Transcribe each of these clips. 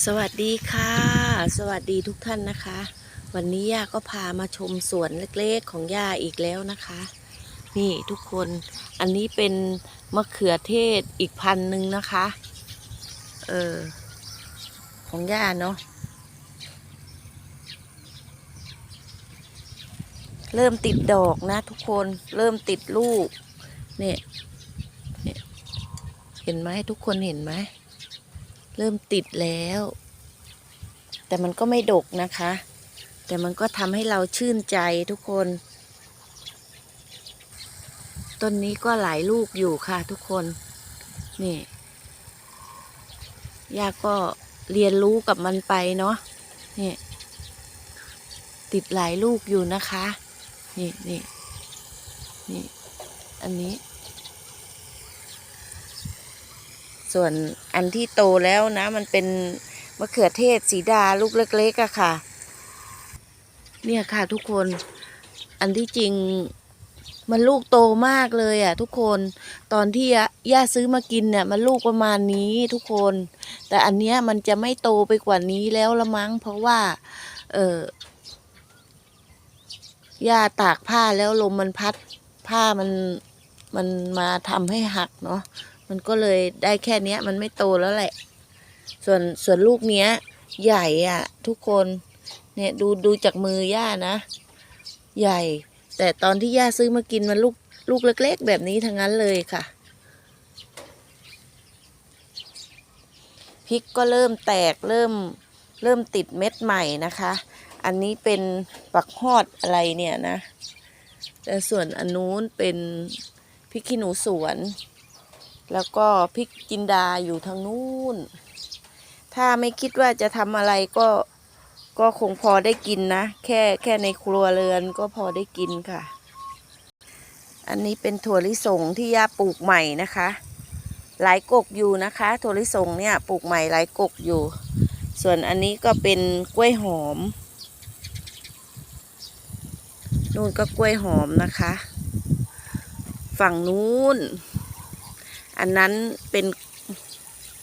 สวัสดีค่ะ สวัสดีทุกท่านนะคะ วันนี้ย่าก็พามาชมสวนเล็กๆของย่าอีกแล้วนะคะ นี่ทุกคนอันนี้เป็นมะเขือเทศอีกพันหนึ่งนะคะเออของย่าเนาะเริ่มติดดอกนะทุกคนเริ่มติดลูกเนี่ยเนี่ยเห็นไหมทุกคนเห็นไหม ริ่มติดแล้ว แต่มันก็ไม่ดกนะคะ แต่มันก็ทำให้เราชื่นใจทุกคน ต้นนี้ก็หลายลูกอยู่ค่ะทุกคน นี่ย่าก็เรียนรู้กับมันไปเนาะนี่ติดหลายลูกอยู่นะคะ นี่นี่นี่ อันนี้ ส่วนอันที่โตแล้วนะ มันเป็นมะเขือเทศสีดาลูกเล็กๆอะค่ะ เนี่ยค่ะทุกคน อันที่จริงมันลูกโตมากเลยอะทุกคน ตอนที่ย่าซื้อมากินเนี่ยมันลูกประมาณนี้ทุกคน แต่อันเนี้ยมันจะไม่โตไปกว่านี้แล้วละมั้ง เพราะว่า เออย่าตากผ้าแล้วลมมันพัดผ้ามันมันมาทำให้หักเนาะ มันก็เลยได้แค่เนี้ย มันไม่โตแล้วแหละ ส่วนส่วนลูกเนี้ย ใหญ่อะทุกคนเนี่ยดูดูจากมือย่านะ ใหญ่ แต่ตอนที่ย่าซื้อมากินมันลูกลูกเล็ก ๆ แบบนี้ทั้งนั้นเลยค่ะพริกก็เริ่มแตกเริ่มเริ่มติดเม็ดใหม่นะคะ อันนี้เป็นปักฮอดอะไรเนี่ยนะ แต่ส่วนอันนู้นเป็นพริกขี้หนูสวน แล้วก็พริกจินดาอยู่ทางนู้น ถ้าไม่คิดว่าจะทำอะไรก็ก็คงพอได้กินนะ แค่แค่ในครัวเรือนก็พอได้กินค่ะ อันนี้เป็นถั่วลิสงที่ย่าปลูกใหม่นะคะ หลายกกอยู่นะคะ ถั่วลิสงเนี่ยปลูกใหม่หลายกกอยู่ ส่วนอันนี้ก็เป็นกล้วยหอม นู่นก็กล้วยหอมนะคะ ฝั่งนู้น อันนั้นเป็น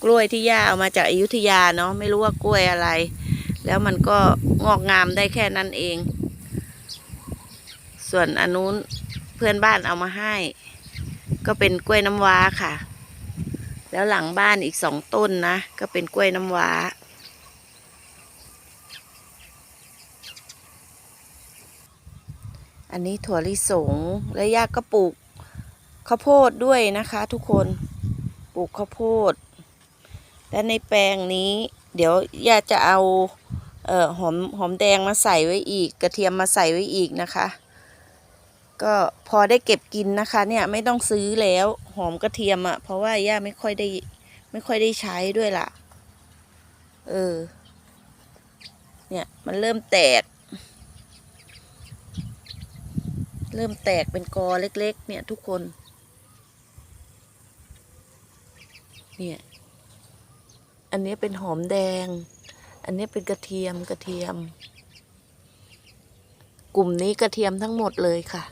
กล้วยที่ย่าเอามาจากอายุทยาเนาะไม่รู้ว่ากล้วยอะไร แล้วมันก็งอกงามได้แค่นั้นเอง ส่วนอันนู้นเพื่อนบ้านเอามาให้ ก็เป็นกล้วยน้ำว้าค่ะ แล้วหลังบ้านอีกสองต้นนะ ก็เป็นกล้วยน้ำว้าอันนี้ถั่วลิสง และย่าก็ปลูกข้าวโพดด้วยนะคะทุกคน ปลูกข้าวโพด และในแปลงนี้ เดี๋ยวย่าจะเอาเอ่อหอมหอมแดงมาใส่ไว้อีก กระเทียมมาใส่ไว้อีกนะคะ ก็พอได้เก็บกินนะคะเนี่ยไม่ต้องซื้อแล้วหอมกระเทียมอะ่ะเพราะว่าย่าไม่ค่อยได้ไม่ค่อยได้ใช้ด้วยล่ะ เออ เนี่ยมันเริ่มแตก เริ่มแตกเป็นกอเล็ก ๆ เนี่ยทุกคน เนี่ย อันนี้เป็นหอมแดง อันนี้เป็นกระเทียมกระเทียม กลุ่มนี้กระเทียมทั้งหมดเลยค่ะ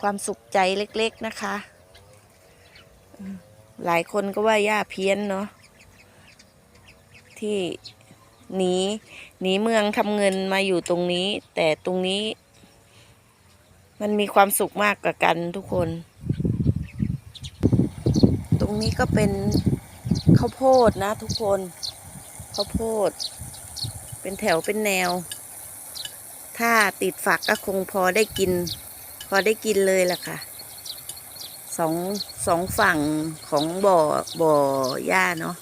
ความสุขใจเล็กๆนะคะ หลายคนก็ว่าย่าเพี้ยนเนาะที่หนีหนีเมืองทำเงินมาอยู่ตรงนี้ แต่ตรงนี้ มันมีความสุขมากกว่ากันทุกคน รงนี้ก็เป็นข้าวโพดนะทุกคนข้าวโพด เป็นแถวเป็นแนว ถ้าติดฝักก็คงพอได้กิน พอได้กินเลยล่ะค่ะสองสองฝั่งของบ่อบ่อหญ้าเนาะ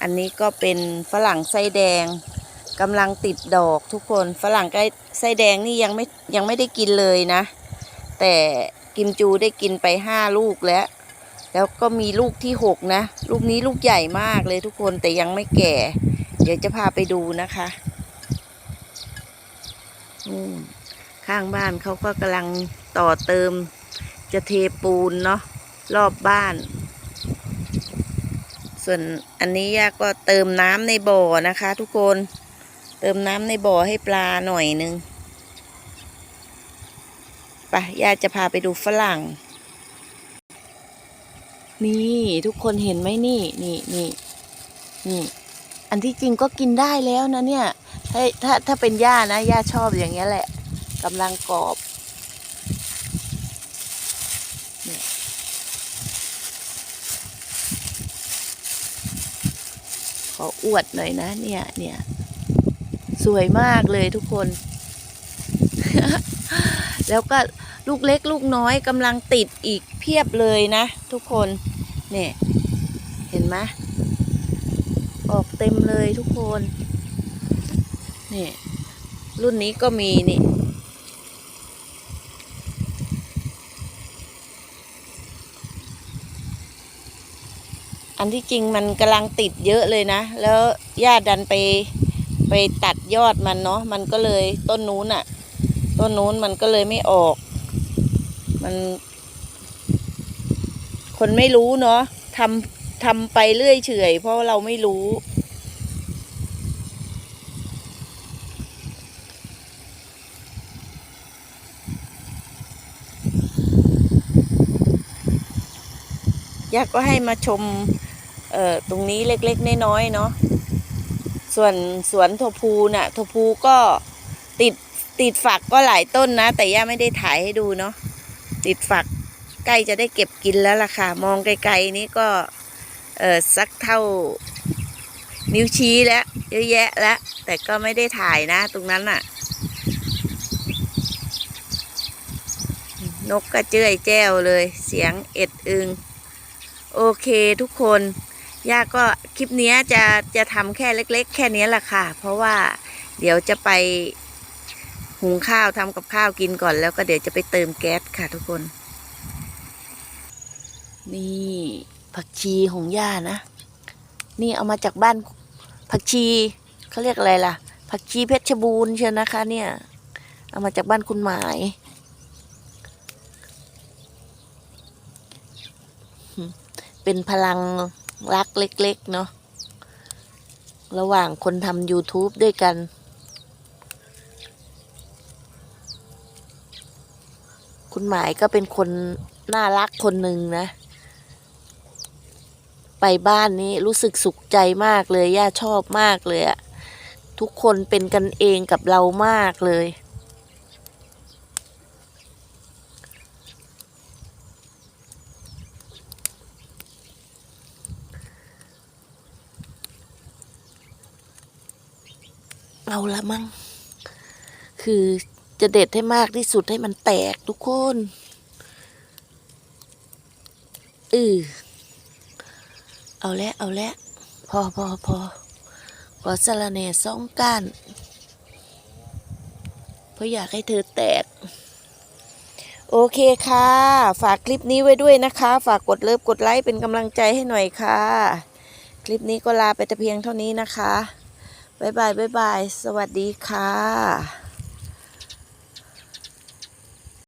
อันนี้ก็เป็นฝรั่งไส้แดงกำลังติดดอกทุกคนฝรั่งใกล้ไส้แดงนี่ยังไม่ยังไม่ได้กินเลยนะ แต่กิมจูได้กินไปห้าลูกแล้ว แล้วก็มีลูกที่หกนะ ลูกนี้ลูกใหญ่มากเลยทุกคนแต่ยังไม่แก่ เดี๋ยวจะพาไปดูนะคะข้างบ้านเขาก็กำลังต่อเติม จะเทปูนเนาะรอบบ้าน ส่วนอันนี้ย่าก็เติมน้ำในบ่อนะคะ ทุกคน เติมน้ำในบ่อให้ปลาหน่อยนึงไปย่าจะพาไปดูฝรั่ง นี่ทุกคนเห็นไหมนี่นี่นี่นี่ อันที่จริงก็กินได้แล้วนะเนี่ย ถ้าถ้าถ้าเป็นย่านะย่าชอบอย่างเงี้ยแหละกำลังกรอบขออวดหน่อยนะเนี่ยเนี่ยสวยมากเลยทุกคน แล้วก็ ลูกเล็กลูกน้อยกำลังติดอีกเพียบเลยนะ ทุกคนเนี่ยเห็นไหมออกเต็มเลยทุกคนนี่รุ่นนี้ก็มีนี่อันที่จริงมันกำลังติดเยอะเลยนะ แล้วญาติดันไปไปตัดยอดมันเนาะ มันก็เลยต้นนู้นอะต้นนู้นมันก็เลยไม่ออก มัน คนไม่รู้เนาะทำทำไปเรื่อยเฉยเพราะเราไม่รู้ยากก็ให้มาชม เอ่อ ตรงนี้เล็กๆน้อยๆเนาะส่วนสวนทพูน่ะทพูก็ติดติดฝักก็หลายต้นนะ แต่ย่าไม่ได้ถ่ายให้ดูเนาะ ติดฝักใกล้จะได้เก็บกินแล้วล่ะค่ะ มองไกลๆนี้ก็เออสักเท่านิ้วชี้แล้วเยอะแยะแล้วแต่ก็ไม่ได้ถ่ายนะตรงนั้นน่ะ นกกระเจือยแจ้วเลย เสียงเอ็ดอึง โอเคทุกคนย่าก็คลิปนี้จะจะทำแค่เล็ก ๆ แค่นี้แหละค่ะ เพราะว่าเดี๋ยวจะไป หุงข้าวทำกับข้าวกินก่อนแล้วก็เดี๋ยวจะไปเติมแก๊สค่ะทุกคน นี่ผักชีของย่านะ นี่เอามาจากบ้านผักชีเขาเรียกอะไรล่ะ ผักชีเพชรบูรณ์เชียวนะคะ เนี่ย เอามาจากบ้านคุณหมายเป็นพลังรักเล็ก ๆ เนาะระหว่างคนทำ YouTube ด้วยกัน คุณหมายก็เป็นคนน่ารักคนหนึ่งนะ ไปบ้านนี้รู้สึกสุขใจมากเลย ย่าชอบมากเลยอะทุกคนเป็นกันเองกับเรามากเลย เอาละมั้งคือ จะเด็ดให้มากที่สุดให้มันแตกทุกคนเออเอาแล้วเอาแล้วพอพอพอขอสารเนสองก้านเพราะอยากให้เธอแตก โอเคค่ะ ฝากคลิปนี้ไว้ด้วยนะคะ ฝากกดเลิฟกดไลค์เป็นกำลังใจให้หน่อยค่ะ คลิปนี้ก็ลาไปแต่เพียงเท่านี้นะคะ บ๊ายบายบ๊ายบาย สวัสดีค่ะ